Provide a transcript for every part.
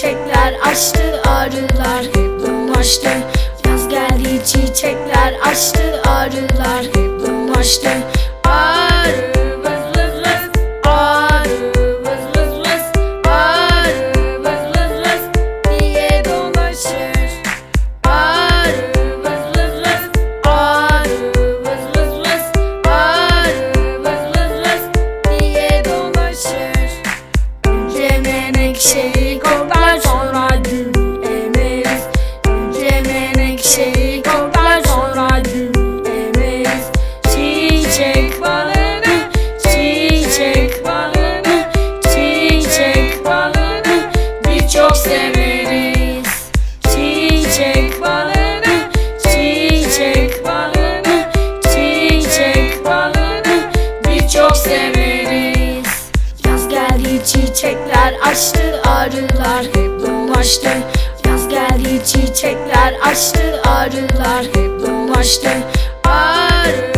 çiçekler açtı arılar. Hep dolaştı. Yaz geldi çiçekler açtı arılar. Hep dolaştı. Arı vız vız vız. Arı vız vız vız. Arı vız vız vız. Diye dolaşır? Arı vız vız vız. Arı vız vız vız. Arı vız vız vız. Diye dolaşır? Önce menekşeyi Çiçek balını, çiçek balını, çiçek balını biz severiz. Yaz geldi çiçekler açtı arılar hep dolaştı. Yaz geldi çiçekler açtı arılar hep dolaştı. Arı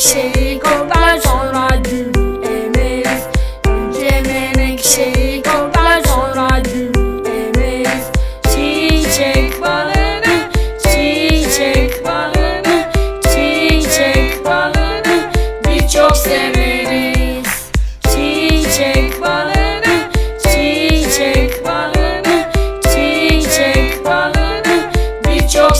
menekşeyi koklar sonra gül emeriz Önce menekşeyi koklar sonra gül emeriz Çiçek balını, çiçek balını, çiçek balını Bir çok severiz. Çiçek balını, çiçek balını, çiçek balını Bir çok